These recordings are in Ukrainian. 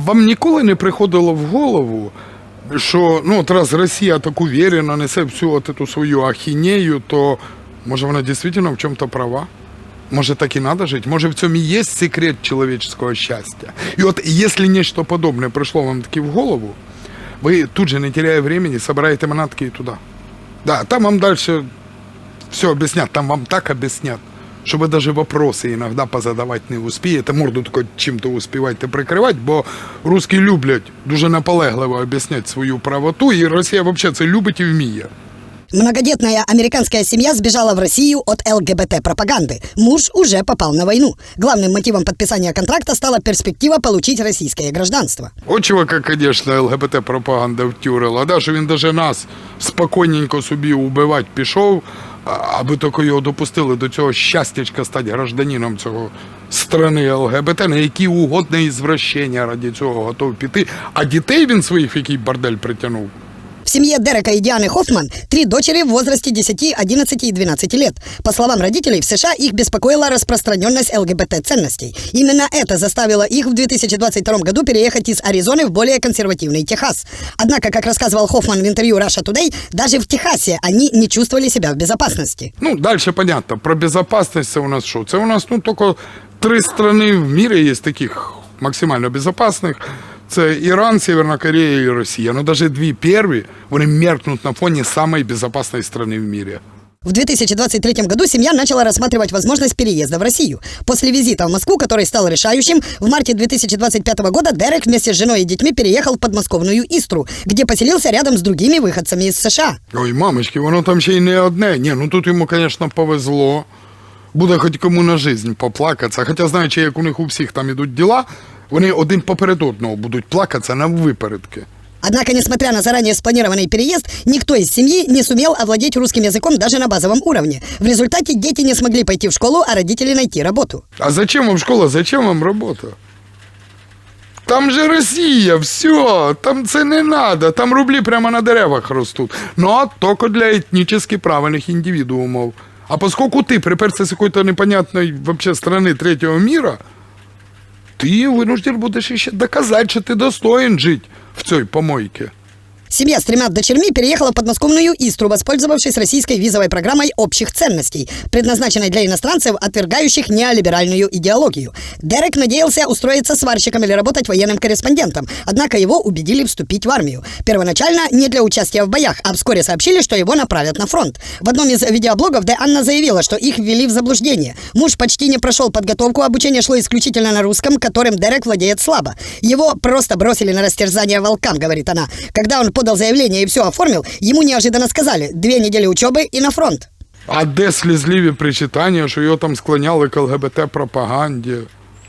вам ніколи не приходило в голову, що ну, от раз Росія так уверенно несе всю от эту свою ахінею, то може вона дійсно в чому-то права? Може, так і надо жити? Може, в цьому і є секрет чоловічського щастя? І от, якщо нечто подобне прийшло вам таки в голову, ви тут же, не теряя времени, собираєте манатки і туди. Да, там вам дальше все объяснят, там вам так объяснят, що ви даже вопроси іноді позадавати не успієте, морду тільки чим-то успіваєте прикривати, бо русські люблять дуже наполегливо об'ясняти свою правоту, і Росія взагалі це любить і вміє. Многодетная американская семья сбежала в Россию от ЛГБТ-пропаганды. Муж уже попал на войну. Главным мотивом подписания контракта стала перспектива получить российское гражданство. От чувака, звісно, ЛГБТ-пропаганда втюрила, да, що він даже нас спокійненько собі убивати пішов, а- Аби тільки його допустили до цього щастячка стати гражданином цього страни ЛГБТ, на які угодне ізвращення раді цього готов піти. А дітей він своїх який бордель притягнув. В семье Дерека и Дианы Хоффман три дочери в возрасте 10, 11 и 12 лет. По словам родителей, в США их беспокоила распространенность ЛГБТ-ценностей. Именно это заставило их в 2022 году переехать из Аризоны в более консервативный Техас. Однако, как рассказывал Хоффман в интервью Russia Today, даже в Техасе они не чувствовали себя в безопасности. Ну, дальше понятно. Про безопасность це у нас що? Це у нас ну, тільки три страни в мірі є таких максимально безопасних. Це Іран, Северна Корея і Росія. Ну, навіть дві перві, вони меркнуть на фоні самої безопасної страни в мірі. В 2023 году семья начала рассматривать возможность переезда в Россию. После визита в Москву, который стал решающим, в марте 2025 года Дерек вместе с женой и детьми переехал в подмосковную Истру, где поселился рядом с другими выходцами из США. Ой, мамочки, воно там ще й не одне. Ні, ну тут йому, звісно, повезло. Буде хоч кому на жизнь поплакатися. Хоча, знаючи, як у них у всіх там ідуть діла, Вони один поперед одного будуть плакатися на випередки. Однако, несмотря на заранее спланированный переезд, никто из семьи не сумел овладеть русским языком даже на базовом уровне. В результате дети не смогли пойти в школу, а родители найти работу. А зачем вам школа, зачем вам робота? Там же Росія, все, там це не надо, там рублі прямо на деревах ростуть. Ну, а тільки для етнічно правильних індивідуумів. А поскольку ти приперся з якоїсь непонятної вообще страни третього мира, ти вынужден будеш еще доказати, що ти достоин жити в цій помойці. Семья с тремя дочерьми переехала в подмосковную Истру, воспользовавшись российской визовой программой общих ценностей, предназначенной для иностранцев, отвергающих неолиберальную идеологию. Дерек надеялся устроиться сварщиком или работать военным корреспондентом, однако его убедили вступить в армию. Первоначально не для участия в боях, а вскоре сообщили, что его направят на фронт. В одном из видеоблогов Де Анна заявила, что их ввели в заблуждение. Муж почти не прошел подготовку, обучение шло исключительно на русском, которым Дерек владеет слабо. Его просто бросили на растерзание волкам, говорит она. Когда он подал заявление и все оформил, ему неожиданно сказали две недели учебы и на фронт. А де слізливі причитання, що його там склоняли к ЛГБТ-пропаганді?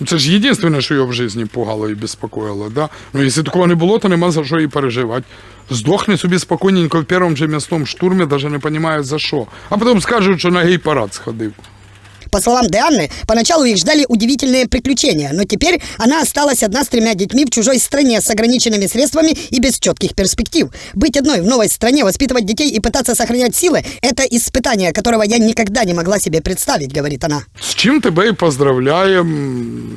Ну, Це ж єдине, що його в житті пугало і безпокоїло. Да? Ну, якщо такого не було, то нема за що і переживати. Здохне собі спокійненько в першому же м'ясному штурмі, навіть не розуміє за що. А потім скажуть, що на гей-парад сходив. По словам Дианы, поначалу их ждали удивительные приключения, но теперь она осталась одна с тремя детьми в чужой стране с ограниченными средствами и без четких перспектив. Быть одной в новой стране, воспитывать детей и пытаться сохранять силы – это испытание, которого я никогда не могла себе представить, говорит она. З чим тебе і поздравляємо.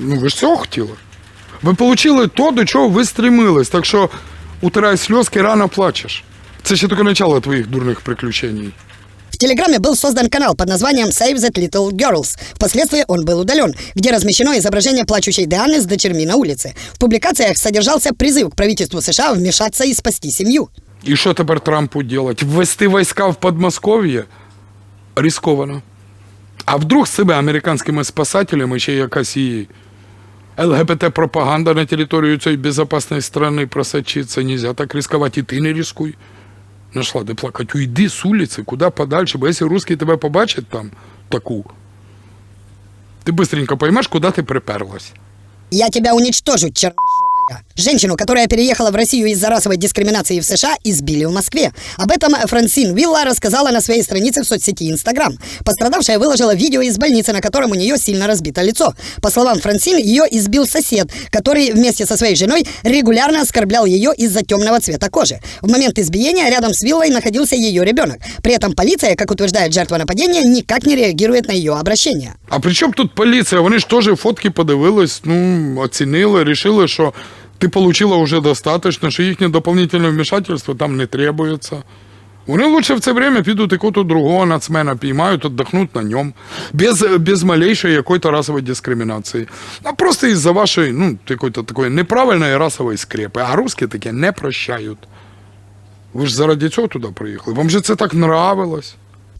Ну, ви ж цього хотіли. Ви отримали то, до чого ви стремились. Так що утирай сльозки, рано плачеш. Це ще тільки начало твоїх дурних приключень. В Телеграме был создан канал под названием Save That Little Girls. Впоследствии он был удален, где размещено изображение плачущей Дианы с дочерьми на улице. В публикациях содержался призыв к правительству США вмешаться и спасти семью. І що тепер Трампу делать? Ввести війська в Подмосков'я? Ризиковано. А вдруг з себе американськими спасателями ще якась і ЛГБТ-пропаганда на територію цієї безпечної країни просочиться. Нельзя так ризикувати. І ти не ризикуй. Нашла де плакати. Уйди з вулиці, куди подальше, бо якщо русські тебе побачать там таку, ти быстренько поймеш, куди ти приперлась. Я тебя уничтожу, черножопая. Женщину, которая переехала в Россию из-за расовой дискриминации в США, избили в Москве. Об этом Франсин Вилла рассказала на своей странице в соцсети Инстаграм. Пострадавшая выложила видео из больницы, на котором у нее сильно разбито лицо. По словам Франсин, ее избил сосед, который вместе со своей женой регулярно оскорблял ее из-за темного цвета кожи. В момент избиения рядом с Виллой находился ее ребенок. При этом полиция, как утверждает жертва нападения, никак не реагирует на ее обращение. А при чому тут поліція? Вони ж теж фотки подивились, ну, оцінили, рішили, що Ти отримала вже достатньо, що їхнє дополнительне вмішательство там не требується. Вони лучше в це время підуть якого-то другого нацмена піймають, отдохнуть на ньому, без, без малейшей якої-то дискримінації. А просто із-за вашої, ну, якої-то такої неправильної расової скрепи. А русські таке не прощають. Ви ж заради цього туди приїхали. Вам же це так нравилось.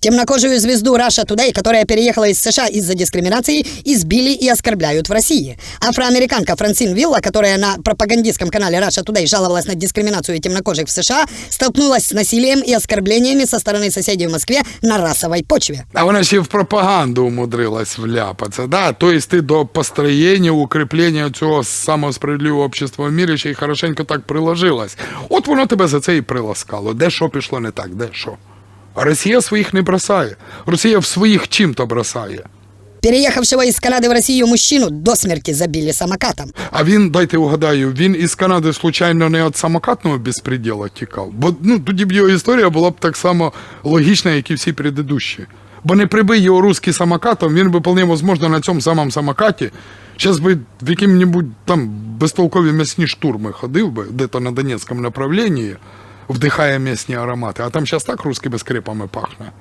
Темнокожую звезду Russia Today, которая переехала из США из-за дискриминации, избили и оскорбляют в России. Афроамериканка Франсин Вилла, которая на пропагандистском канале Russia Today жаловалась на дискриминацию темнокожих в США, столкнулась с насилием и оскорблениями со стороны соседей в Москве на расовой почве. А вона ще в пропаганду умудрилась вляпатися. Да? Тобто ти до построєння, укріплення цього самого справедливого общества в мірі ще й хорошенько так приложилась. От воно тебе за це і приласкало. Де що пішло не так, де що. А Росія своїх не бросає. Росія в своїх чим-то бросає. Переехавшего из Канады в Россию мужчину до смерти забили самокатом. А він, дайте угадаю, він із Канади случайно не від самокатного безпреділа тікав. Бо ну, тоді б його історія була б так само логічна, як і всі предыдущі. Бо не прибий його русський самокатом, він би вполне возможно на цьому самому самокаті. Зараз би в яким-небудь там безтолкові м'ясні штурми ходив би, де-то на Донецькому направленні, вдихає м'ясні аромати. А там зараз так русскими скрипами пахне.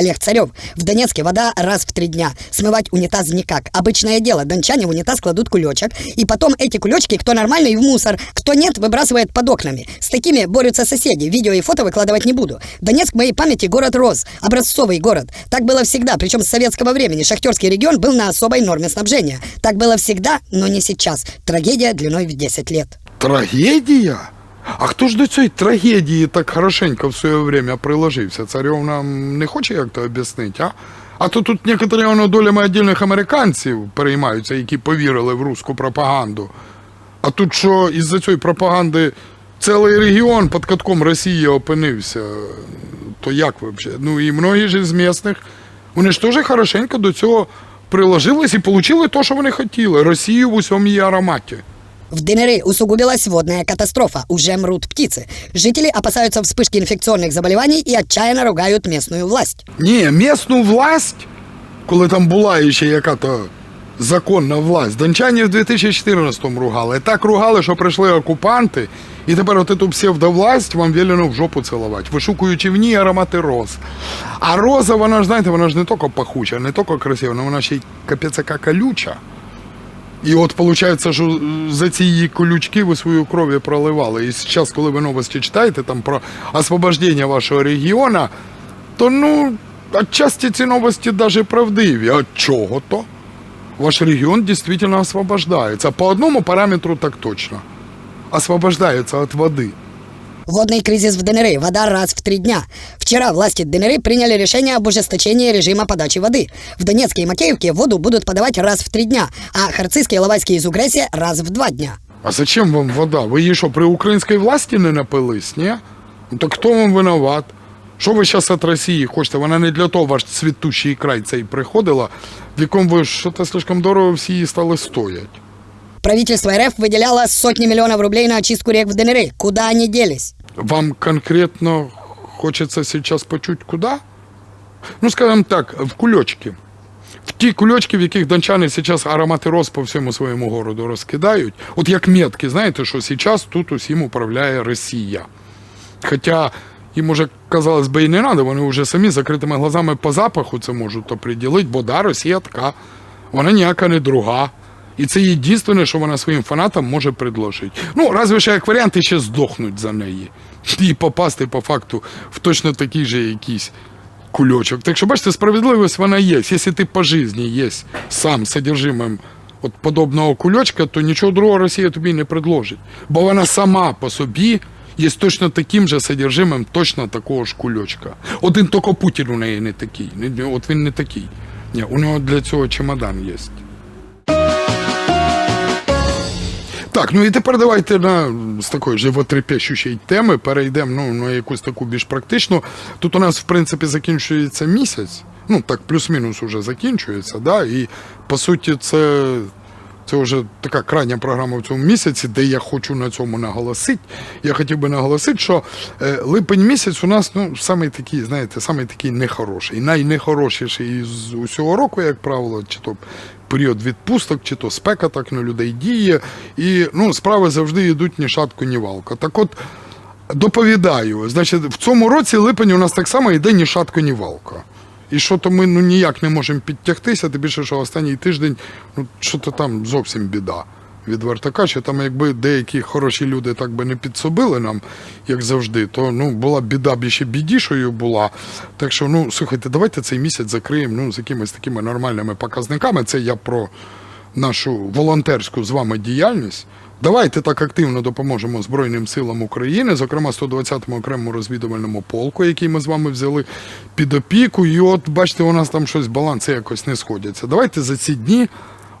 Олег Царев. В Донецке вода раз в три дня. Смывать унитаз никак. Обычное дело. Дончане в унитаз кладут кулечек. И потом эти кулечки, кто нормальный, в мусор. Кто нет, выбрасывает под окнами. С такими борются соседи. Видео и фото выкладывать не буду. Донецк в моей памяти город рос. Образцовый город. Так было всегда. Причем с советского времени. Шахтерский регион был на особой норме снабжения. Так было всегда, но не сейчас. Трагедия длиной в 10 лет. Трагедія? А хто ж до цієї трагедії так хорошенько в своє время приложився? Царьов нам не хоче як то об'яснити, а? А то тут некоторі долями віддільних американців переймаються, які повірили в русську пропаганду. А тут що із-за цієї пропаганди цілий регіон під катком Росії опинився, то як взагалі? Ну і многі ж із місних, вони ж теж хорошенько до цього приложились і отримали те, що вони хотіли. Росію в усьому її ароматі. В ДНР усугубилась водная катастрофа. Уже мрут птицы. Жители опасаются вспышки инфекционных заболеваний и отчаянно ругают местную власть. Ні, місну власть, коли там була ще яка-то законна власть, дончані в 2014-му ругали. Так ругали, що прийшли окупанти, і тепер от эту псевдовласть вам велено в жопу цілувати, вишукуючи в ній аромати роз. А роза, вона ж, знаєте, вона ж не тільки пахуча, не тільки красива, але вона ще й капець яка колюча. І от виходить, що за ці її колючки ви свою кров проливали. І зараз, коли ви новості читаєте там про освобождення вашого регіону, то ну, отчасті ці новості навіть правдиві. От чого то? Ваш регіон дійсно освобождається. По одному параметру так точно. Освобождається від води. Водный кризис в ДНР. Вода раз в три дня. Вчера власти ДНР приняли решение об ужесточении режима подачи воды. В Донецке и Макеевке воду будут подавать раз в три дня, а Харцизские и Ловайские из Угресия раз в два дня. А зачем вам вода? Ви її що, при українській власті не напились, ні? Ну так хто вам винуват? Що ви зараз від Росії хочете? Вона не для того ваш цвітущий край цей приходила, в якому ви що-то слишком дорого всі її стали стоять. Правительство РФ выделяло сотни миллионов рублей на очистку рек в ДНР. Куда они делись? Вам конкретно хочется сейчас почуть куда? Ну, скажем так, в кульочки. В ті кульочки, в яких дончани зараз аромати роз по всьому своєму городу розкидають. От як метки, знаєте, що зараз тут усім управляє Росія. Хоча їм уже, казалось би, і не треба, вони вже самі закритими глазами по запаху це можуть оприділити, бо да, Росія така, вона ніяка не друга. І це єдине, що вона своїм фанатам може предложити. Ну, разве що як варіант ще здохнуть за неї. І попасти по факту в точно такий же якийсь кульочок. Так що, бачите, справедливість вона є. Якщо ти по житті є сам содержимим от подобного кульочка, то нічого другого Росія тобі не предложить. Бо вона сама по собі є точно таким же содержимим точно такого ж кульочка. Один тільки Путін у неї не такий. От він не такий. Ні, у нього для цього чемодан є. Так, ну і тепер давайте на з такої животрепещущої теми перейдемо ну, на якусь таку більш практичну. Тут у нас, в принципі, закінчується місяць. Ну, так, плюс-мінус уже закінчується, да, і по суті, це, це вже така крайня програма в цьому місяці, де я хочу на цьому наголосити. Я хотів би наголосити, що е, липень місяць у нас ну, самий такий, знаєте, самий такий нехороший, найнехорошіший із усього року, як правило, чи то період відпусток, чи то спека так на людей діє. І ну, справи завжди йдуть ні шатку, ні валка. Так от доповідаю, значить, в цьому році липень у нас так само йде ні шатко, ні валка. І що то ми ну, ніяк не можемо підтягтися, тим більше, що останній тиждень, ну що то там зовсім біда. Відверто кажучи, там якби деякі хороші люди так би не підсобили нам, як завжди, то ну була біда більше бідішою була. Так що, ну слухайте, давайте цей місяць закриємо ну, з якимись такими нормальними показниками. Це я про нашу волонтерську з вами діяльність. Давайте так активно допоможемо Збройним силам України, зокрема 120-му окремому розвідувальному полку, який ми з вами взяли під опіку. І от бачите, у нас там щось баланси якось не сходяться. Давайте за ці дні.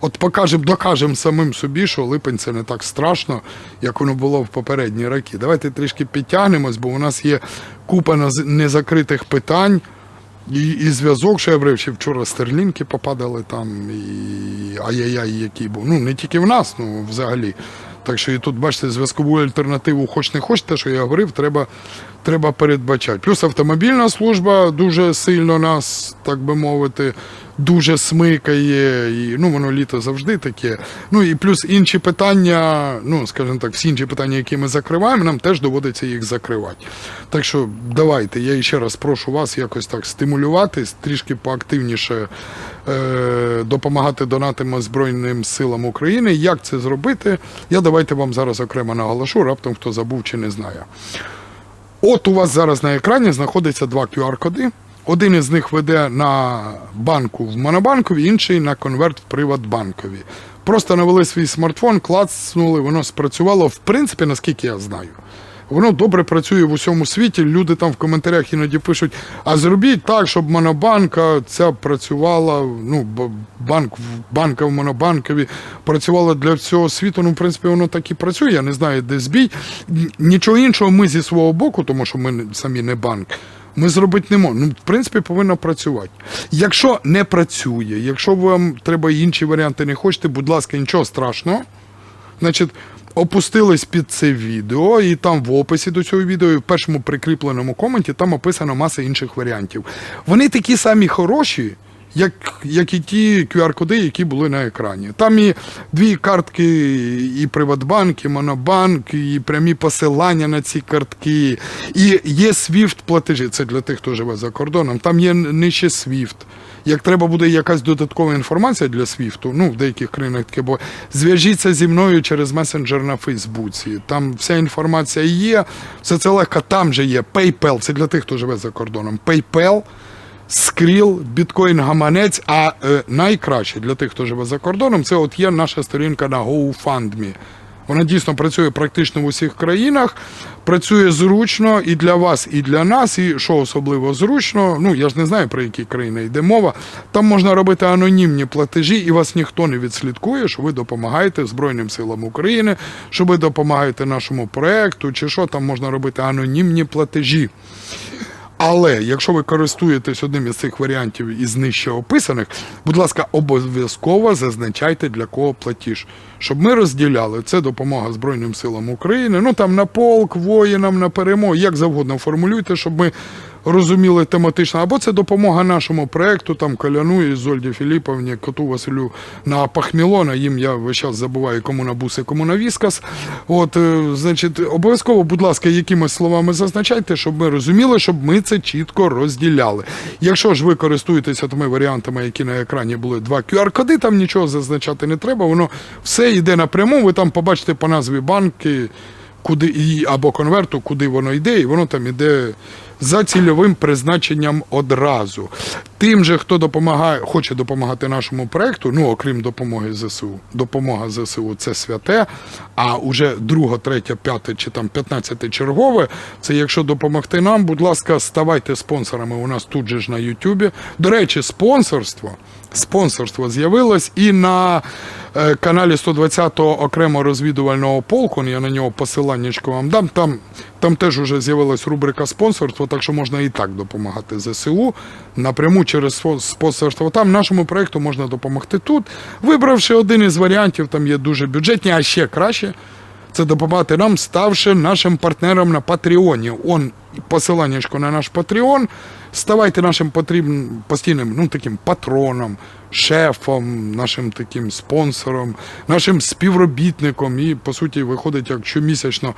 От покажемо, докажемо самим собі, що липень це не так страшно, як воно було в попередні роки. Давайте трішки підтягнемось, бо у нас є купа незакритих питань. І, і зв'язок, що я ще вчора стерлінки попадали там, і ай-яй-яй, який був. Ну, не тільки в нас, ну взагалі. Так що і тут, бачите, зв'язкову альтернативу, хоч не хоч, те, що я говорив, треба, треба передбачати. Плюс автомобільна служба дуже сильно нас, так би мовити, дуже смикає. І, ну, воно літо завжди таке. Ну і плюс інші питання, ну, скажімо так, всі інші питання, які ми закриваємо, нам теж доводиться їх закривати. Так що давайте, я ще раз прошу вас якось так стимулювати, трішки поактивніше допомагати донатам Збройним силам України. Як це зробити? Я давайте вам зараз окремо наголошу, раптом хто забув чи не знає. От у вас зараз на екрані знаходиться два QR-коди. Один із них веде на банку в Монобанкові, інший на конверт в Приватбанкові. Просто навели свій смартфон, клацнули, воно спрацювало, в принципі, наскільки я знаю. Воно добре працює в усьому світі. Люди там в коментарях іноді пишуть: а зробіть так, щоб монобанка ця працювала. Ну, банк в- банка в монобанкові працювала для всього світу. Ну, в принципі, воно так і працює. Я не знаю, де збій. Нічого іншого ми зі свого боку, тому що ми самі не банк. Ми зробити не можемо. Ну, в принципі, повинно працювати. Якщо не працює, якщо вам треба інші варіанти не хочете, будь ласка, нічого страшного. Значить, опустились під це відео, і там в описі до цього відео, і в першому прикріпленому коменті, там описано маса інших варіантів. Вони такі самі хороші, як, як і ті QR-коди, які були на екрані. Там і дві картки, і Приватбанк, і Монобанк, і прямі посилання на ці картки, і є SWIFT платежі. Це для тих, хто живе за кордоном. Там є нижче SWIFT. Як треба буде якась додаткова інформація для Свіфту, ну в деяких країнах таке, бо зв'яжіться зі мною через месенджер на Фейсбуці. Там вся інформація є, все це легко. Там же є PayPal, це для тих, хто живе за кордоном. PayPal, Skrill, біткоін гаманець. А е, найкраще для тих, хто живе за кордоном, це от є наша сторінка на GoFundMe. Вона дійсно працює практично в усіх країнах, працює зручно і для вас, і для нас. І що особливо зручно, ну я ж не знаю про які країни йде мова. Там можна робити анонімні платежі, і вас ніхто не відслідкує, що ви допомагаєте Збройним силам України, що ви допомагаєте нашому проекту, чи що там можна робити анонімні платежі. Але якщо ви користуєтесь одним із цих варіантів із нижче описаних, будь ласка, обов'язково зазначайте для кого платіж, щоб ми розділяли це допомога Збройним силам України. Ну там на полк, воїнам, на перемогу, як завгодно формулюйте, щоб ми розуміли тематично. Або це допомога нашому проекту, там Коляну і Зольді Філіповні, коту Василю на Пахмілона. Їм я весь час забуваю, кому на буси, кому на віскас. От, е, значить, обов'язково, будь ласка, якимись словами зазначайте, щоб ми розуміли, щоб ми це чітко розділяли. Якщо ж ви користуєтеся тими варіантами, які на екрані були два QR-коди, там нічого зазначати не треба, воно все йде напряму. Ви там побачите по назві банки, куди або конверту, куди воно йде, і воно там іде за цільовим призначенням одразу. Тим же, хто допомагає, хоче допомагати нашому проекту, ну окрім допомоги ЗСУ, допомога ЗСУ це святе. А уже друге, третє, п'яте чи там п'ятнадцяте чергове. Це якщо допомогти нам, будь ласка, ставайте спонсорами. У нас тут же ж на Ютубі. До речі, спонсорство. Спонсорство з'явилось і на е, каналі 120-го окремо розвідувального полку. Я на нього посиланнячко вам дам. Там, там теж вже з'явилась рубрика спонсорство, так що можна і так допомагати ЗСУ напряму через спонсорство. Там нашому проекту можна допомогти тут. Вибравши один із варіантів, там є дуже бюджетні, а ще краще. Це допомагати нам, ставши нашим партнером на Патреоні. Он посиланнячко на наш Patreon. Ставайте нашим потрібним постійним ну, таким патроном, шефом, нашим таким спонсором, нашим співробітником. І, по суті, виходить, як щомісячно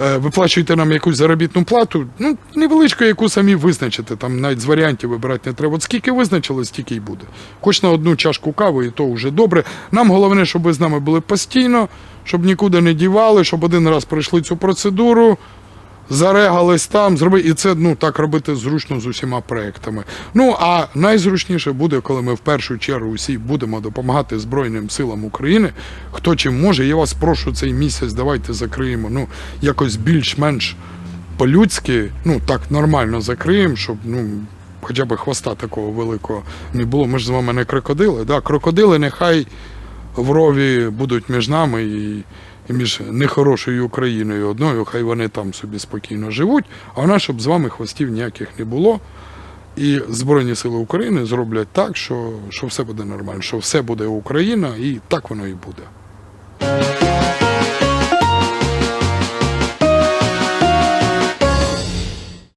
е, виплачуєте нам якусь заробітну плату, ну, невеличку, яку самі визначите. Там навіть з варіантів вибирати не треба. От скільки визначили, стільки й буде. Хоч на одну чашку кави, і то вже добре. Нам головне, щоб ви з нами були постійно, щоб нікуди не дівали, щоб один раз пройшли цю процедуру. Зарегались там, зроби, і це ну так робити зручно з усіма проектами. Ну а найзручніше буде, коли ми в першу чергу всі будемо допомагати Збройним силам України. Хто чим може, я вас прошу цей місяць, давайте закриємо. Ну якось більш-менш по-людськи, ну так нормально закриємо, щоб ну. Хоча б хвоста такого великого не було. Ми ж з вами не крокодили. Да? Крокодили нехай в рові будуть між нами і між нехорошою Україною одною, хай вони там собі спокійно живуть, а вона, щоб з вами хвостів ніяких не було. І Збройні Сили України зроблять так, що, що все буде нормально, що все буде Україна, і так воно і буде.